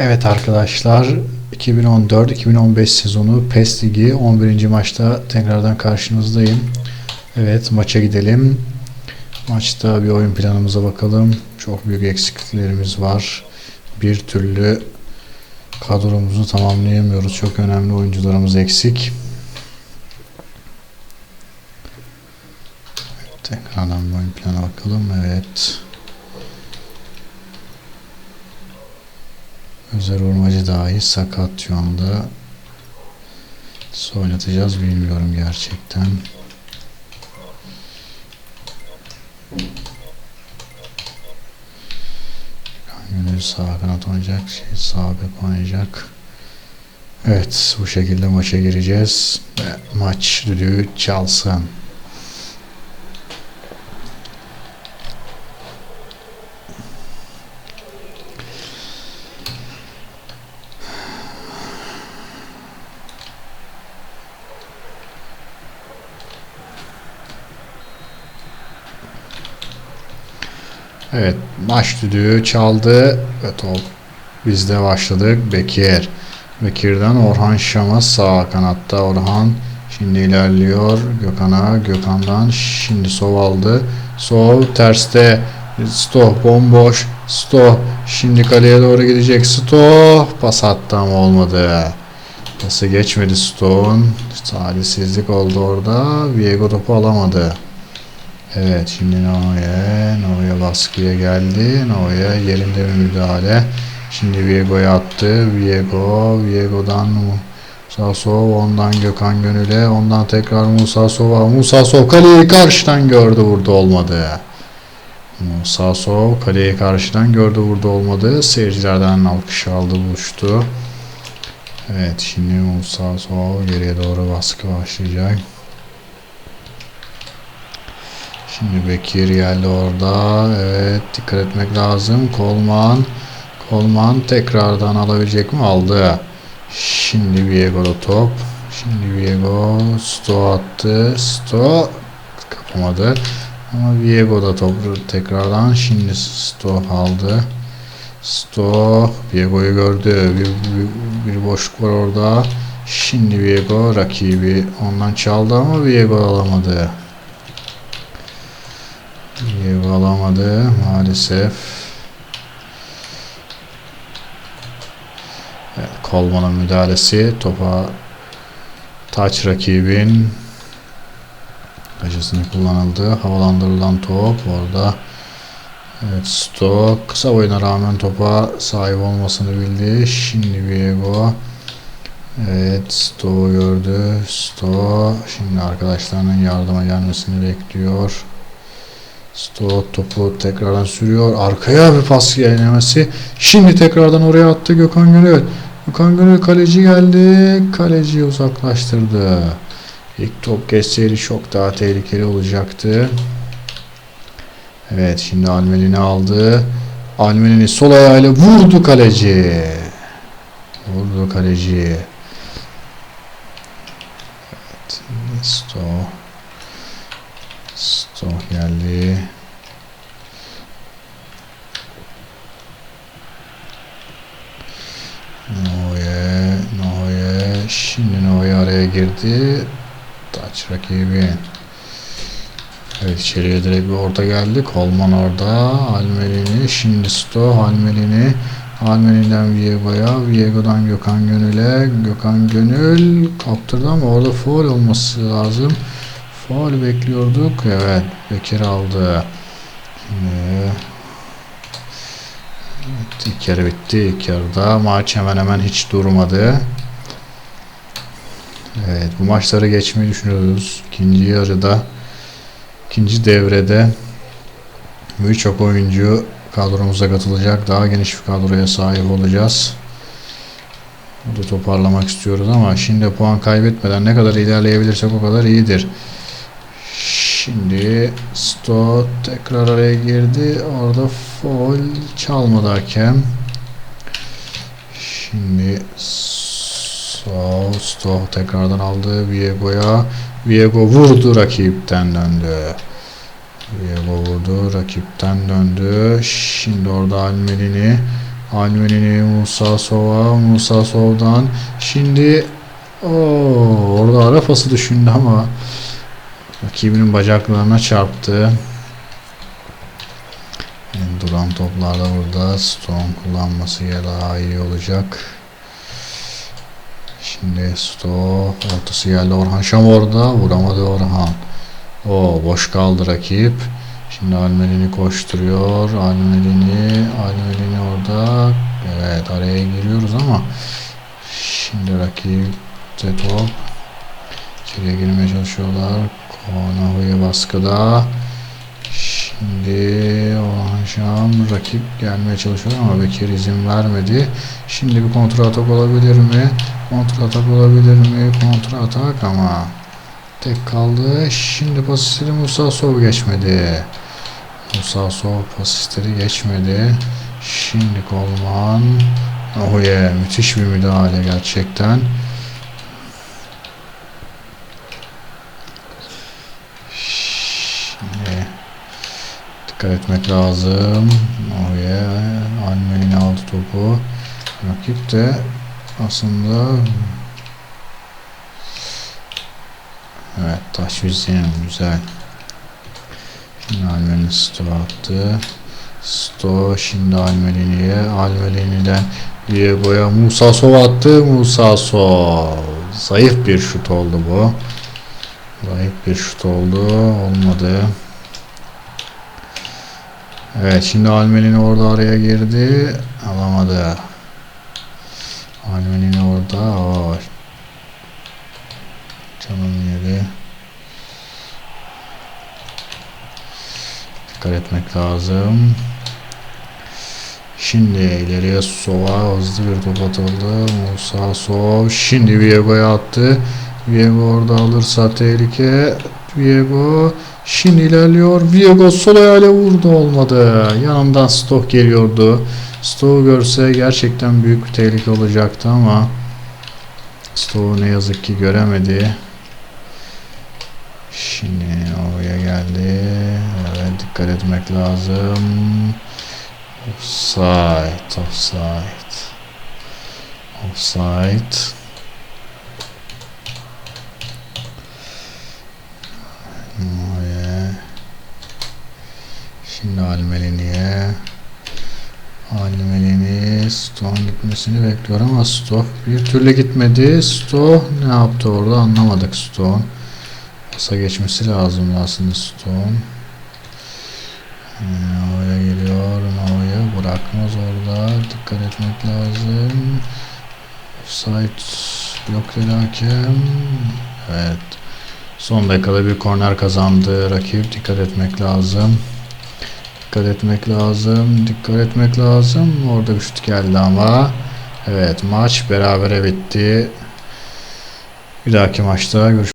Evet arkadaşlar 2014-2015 sezonu PES Ligi 11. maçta tekrardan karşınızdayım. Evet maça gidelim. Maçta bir oyun planımıza bakalım. Çok büyük eksikliklerimiz var. Bir türlü kadromuzu tamamlayamıyoruz. Çok önemli oyuncularımız eksik. Tekrardan bir oyun plana bakalım. Evet. Özer Urmacı dahi sakat şu anda. Nasıl oynatacağız bilmiyorum gerçekten. Gönül sağ kanat oynayacak, şey sağ bek oynayacak. Evet bu şekilde maça gireceğiz. Ve maç düdüğü çalsın. Evet maç düdüğü çaldı ve top bizde başladık. Bekir. Bekir'den Orhan Şam'a sağ kanatta. Orhan şimdi ilerliyor. Gökhan'a Gökhan'dan şimdi Sov aldı. Sov terste. Stoh bomboş. Stoh şimdi kaleye doğru gidecek. Stoh pas attı ama olmadı. Pası geçmedi Stoh'un. Talihsizlik oldu orada. Viego topu alamadı Evet şimdi Noye, Noye baskıya geldi. Noye yerinde bir müdahale. Şimdi Viego'ya attı. Viego, Viego'dan Musa Sov, ondan Gökhan Gönül'e, ondan tekrar Musa Sov'a. Musa Sov kaleyi karşıdan gördü vurdu olmadı. Musa Sov kaleyi karşıdan gördü vurdu olmadı. Seyircilerden alkış aldı buluştu. Evet şimdi Musa Sov geriye doğru baskı başlayacak. Şimdi Bekir geldi orada. Evet dikkat etmek lazım. Kolman. Kolman tekrardan alabilecek mi? Aldı. Şimdi Viego'da top. Şimdi Viego Sto attı. Sto kapamadı. Ama Viego'da top tekrardan. Şimdi Sto aldı. Sto Viego'yu gördü. Bir, bir, bir boşluk var orada. Şimdi Viego rakibi ondan çaldı ama Viego alamadı. Diego alamadı maalesef. Kolman'ın müdahalesi topa taç rakibin taşısını kullanıldı. Havalandırılan top orada. Evet Stok kısa oyuna rağmen topa sahip olmasını bildi. Şimdi Viego Evet Sto gördü. Sto şimdi arkadaşlarının yardıma gelmesini bekliyor. Stot topu tekrardan sürüyor. Arkaya bir pas denemesi. Şimdi tekrardan oraya attı Gökhan Gönül. Gökhan Gönül kaleci geldi. Kaleciyi uzaklaştırdı. İlk top geçseydi çok daha tehlikeli olacaktı. Evet şimdi Almelin'i aldı. Almelin'i sol ayağıyla vurdu kaleci. Vurdu kaleci. Evet. Sto. Stoh geldi. Noye, Noye. Şimdi Noye araya girdi. Taç rakibi. Evet içeriye direkt bir orta geldi. Kolman orada. Almelini. Şimdi Stoh Almelini. Almeli'den Viego'ya. Viego'dan Gökhan Gönül'e. Gökhan Gönül kaptırdı ama orada foul olması lazım. Faul bekliyorduk. Evet. Bekir aldı. Şimdi evet, ilk yarı bitti. İlk yarıda maç hemen hemen hiç durmadı. Evet. Bu maçları geçmeyi düşünüyoruz. İkinci yarıda ikinci devrede birçok oyuncu kadromuza katılacak. Daha geniş bir kadroya sahip olacağız. Burada toparlamak istiyoruz ama şimdi puan kaybetmeden ne kadar ilerleyebilirsek o kadar iyidir. Şimdi tekrar araya girdi. Orada foul çalmadı hakem. Şimdi Sto, Sto tekrardan aldı Viego'ya. Viego vurdu rakipten döndü. Viego vurdu rakipten döndü. Şimdi orada Almelini Almenini Musa Sova. Musa Sov'dan. Şimdi Oo, orada ara pası düşündü ama rakibinin bacaklarına çarptı. Yani duran toplarda burada Stone kullanması daha iyi olacak. Şimdi Sto ortası geldi Orhan Şam orada vuramadı Orhan. O boş kaldı rakip. Şimdi Almelini koşturuyor. Almelini, Almelini orada. Evet araya giriyoruz ama şimdi rakip de top. İçeriye girmeye çalışıyorlar. Konahu'ya baskıda. Şimdi Orhan Şam rakip gelmeye çalışıyor ama Bekir izin vermedi. Şimdi bir kontra atak olabilir mi? Kontra atak olabilir mi? Kontra atak ama tek kaldı. Şimdi pasisteri Musa Sov geçmedi. Musa Sov pasisteri geçmedi. Şimdi Kolman. Yeah, müthiş bir müdahale gerçekten. Şimdi dikkat etmek lazım. Yeah, Almen'in aldı topu. Rakip de aslında Evet taş vizyon güzel. Şimdi Almen'in sto attı. Sto şimdi Almenini'ye. Almenini'den Diego'ya Musa Sov attı. Musa Sov. Zayıf bir şut oldu bu. Zayıf bir şut oldu. Olmadı. Evet şimdi Almenini orada araya girdi. Alamadı. Almenini orada. O. Canım yeri. Dikkat etmek lazım. Şimdi ileriye Sova hızlı bir top atıldı. Musa Sov şimdi Viego'ya attı. Viego orada alırsa tehlike. Viego şimdi ilerliyor. Viego sol ayağıyla vurdu olmadı. Yanından Stok geliyordu. Stok'u görse gerçekten büyük bir tehlike olacaktı ama Stok'u ne yazık ki göremedi. Şimdi oraya geldi. Evet dikkat etmek lazım. Offside, offside. Offside. Şimdi Almelini'ye. Almelini Stone gitmesini bekliyor ama Stone bir türlü gitmedi. Stone ne yaptı orada anlamadık Stone. Pasa geçmesi lazım aslında Stone. Ee, oraya geliyor. Oraya bırakmaz orada. Dikkat etmek lazım. Offside yok dedi hakem. Evet. Son dakikada bir korner kazandı rakip. Dikkat etmek lazım. Dikkat etmek lazım. Dikkat etmek lazım. Orada bir şut geldi ama. Evet maç berabere bitti. Bir dahaki maçta görüşmek